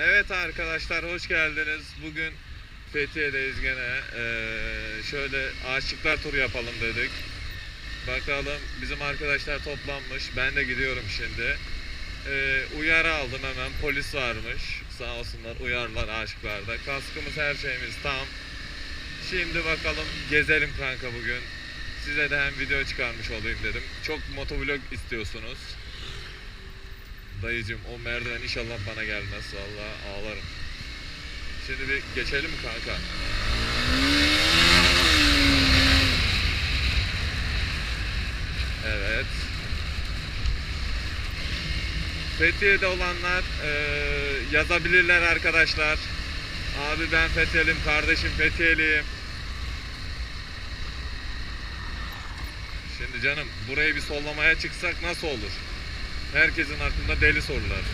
Evet arkadaşlar hoş geldiniz. Bugün Fethiye'deyiz gene. Ee, şöyle ağaçlıklar turu yapalım dedik. Bakalım bizim arkadaşlar toplanmış. Ben de gidiyorum şimdi. Ee, uyarı aldım hemen. Polis varmış. Sağ olsunlar uyarlar aşıklarda. Kaskımız her şeyimiz tam. Şimdi bakalım gezelim kanka bugün. Size de hem video çıkarmış olayım dedim. Çok motovlog istiyorsunuz. Dayıcım o merdiven inşallah bana gelmez. Vallahi ağlarım. Şimdi bir geçelim mi kanka? Evet. Fethiye'de olanlar eee, yazabilirler arkadaşlar. Abi ben Fethiye'liyim, kardeşim Fethiye'liyim. Şimdi canım burayı bir sollamaya çıksak nasıl olur? Herkesin aklında deli sorular.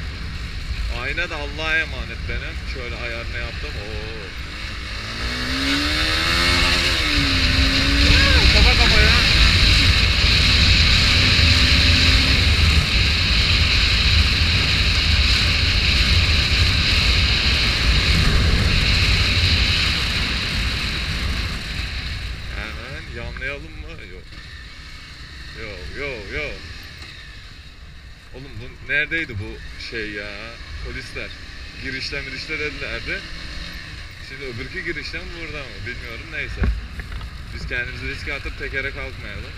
Ayna da Allah'a emanet benim. Şöyle ayarını yaptım. Oo. Kafa kafaya. Hemen yanlayalım mı? Yok. Yok yok yok. Oğlum bu neredeydi bu şey ya? Polisler. Girişte mirişte dedilerdi. Şimdi öbürkü girişte mi burada mı? Bilmiyorum neyse. Biz kendimizi riske atıp tekere kalkmayalım.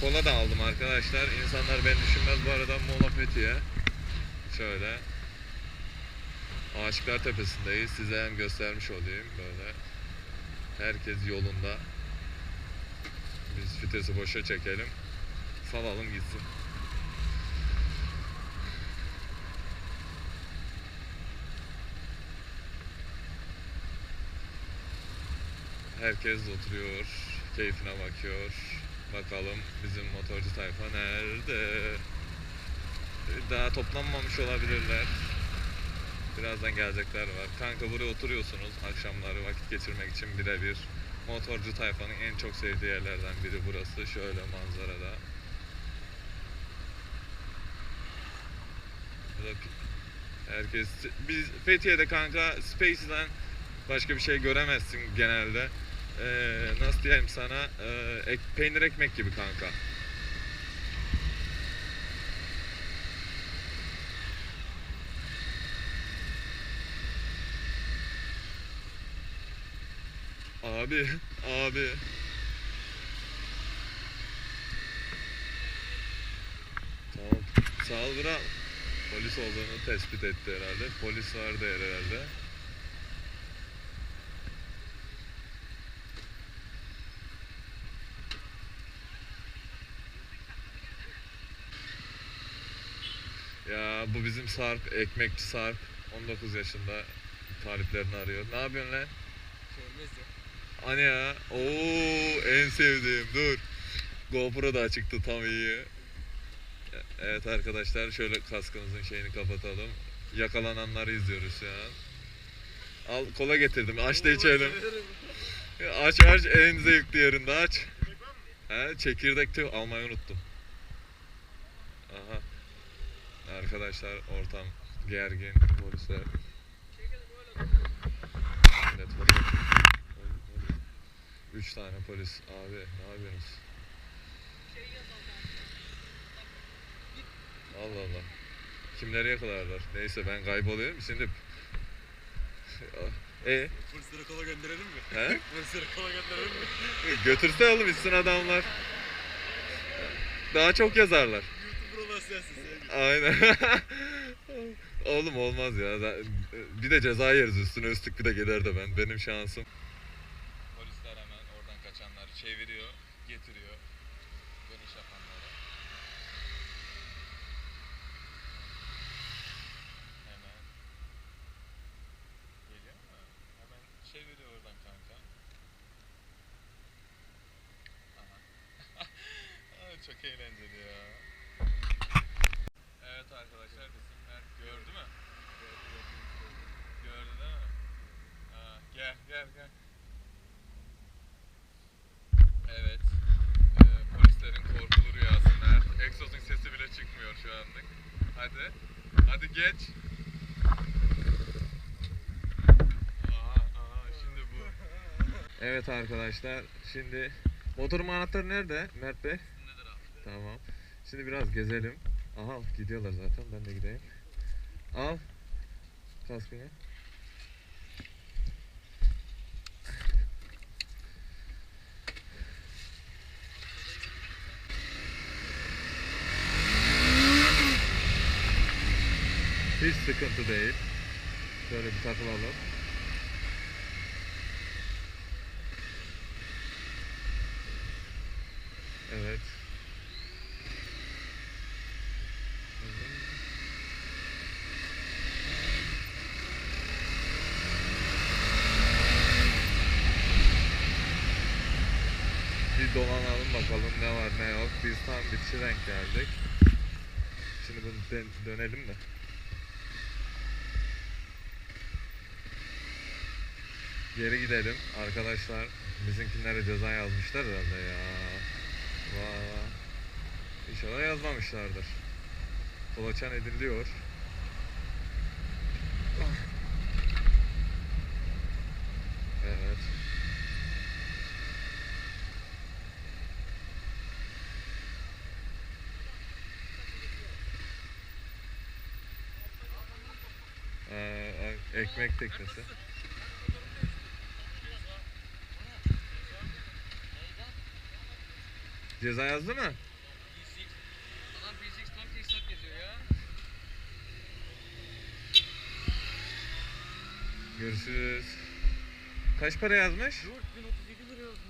Kola da aldım arkadaşlar. İnsanlar beni düşünmez bu arada Mola Fethiye. Şöyle. Aşıklar Tepesi'ndeyiz. Size hem göstermiş olayım böyle. Herkes yolunda. Biz fitesi boşa çekelim. Salalım gitsin. Herkes oturuyor, keyfine bakıyor. Bakalım bizim motorcu tayfa nerede? Daha toplanmamış olabilirler. Birazdan gelecekler var. Kanka buraya oturuyorsunuz akşamları vakit geçirmek için birebir. Motorcu tayfanın en çok sevdiği yerlerden biri burası. Şöyle manzarada. Burada Herkes biz Fethiye'de kanka Space'den başka bir şey göremezsin genelde. Ee, nasıl diyeyim sana? Ee, ek, peynir ekmek gibi kanka. Abi, abi. Tamam. Sağ ol. Polis olduğunu tespit etti herhalde. Polis vardı herhalde. Ya bu bizim Sarp, ekmekçi Sarp. 19 yaşında taliplerini arıyor. Ne yapıyorsun lan? Görmez ya. Hani ya? Oo en sevdiğim dur. GoPro da çıktı tam iyi. Evet arkadaşlar şöyle kaskımızın şeyini kapatalım. Yakalananları izliyoruz şu an. Al kola getirdim. Aç da içelim. Aç aç en zevkli yerinde aç. He, çekirdek tüh almayı unuttum. Aha. Arkadaşlar ortam gergin polisler. Millet Üç tane polis abi ne yapıyorsunuz? Allah Allah. Kimleri yakalarlar? Neyse ben kayboluyorum şimdi. e Polislere kola gönderelim mi? he? Polislere kola gönderelim mi? Götürse oğlum içsin adamlar. Daha çok yazarlar. Aynen. Oğlum olmaz ya. Bir de ceza yeriz üstüne üstlük bir de gelir de ben. Benim şansım. Polisler hemen oradan kaçanları çeviriyor, getiriyor. Dönüş yapanları. Hemen. Geliyor mu? Hemen çeviriyor oradan kanka. Aha. Çok eğlenceli ya. geç. Aha, aha, şimdi bu. Evet arkadaşlar şimdi motorun anahtarı nerede Mert Bey? Tamam. Şimdi biraz gezelim. Aha gidiyorlar zaten ben de gideyim. Al kaskını. Hiç sıkıntı değil. Şöyle bir takılalım. Evet. Bir dolanalım bakalım ne var ne yok. Biz tam bitişe denk geldik. Şimdi bunu dön- dönelim mi? Geri gidelim arkadaşlar. Bizimkinlere ceza yazmışlar herhalde ya. Vay. İnşallah yazmamışlardır. Kolaçan ediliyor. Evet. Ee, ekmek teknesi. Ceza yazdı mı? Adam tam ya. Görüşürüz. Kaç para yazmış? 4037 lira yazmış.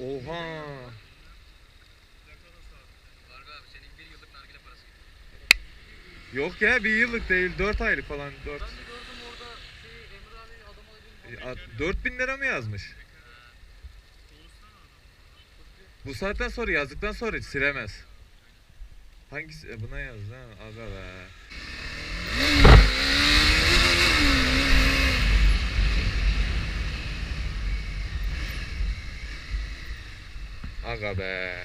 Oha. Var be abi senin bir yıllık nargile parası. Yok ya bir yıllık değil 4 aylık falan 4. Ben de gördüm orada şey Emre abi adam alayım. 4000 lira mı yazmış? Bu saatten sonra yazdıktan sonra hiç silemez. Hangisi? E, buna yazdı ha. Aga be. Aga be.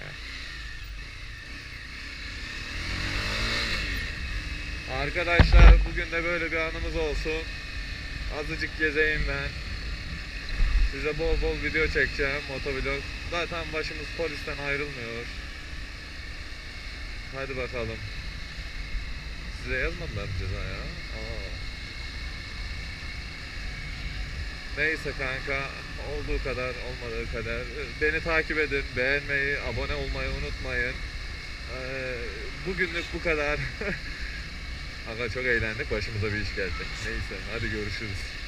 Arkadaşlar bugün de böyle bir anımız olsun. Azıcık gezeyim ben. Size bol bol video çekeceğim motovlog. Zaten başımız polisten ayrılmıyor. Hadi bakalım. Size yazmadılar ceza ya? Aa. Neyse kanka olduğu kadar olmadığı kadar beni takip edin beğenmeyi abone olmayı unutmayın ee, bugünlük bu kadar Aga çok eğlendik başımıza bir iş geldi neyse hadi görüşürüz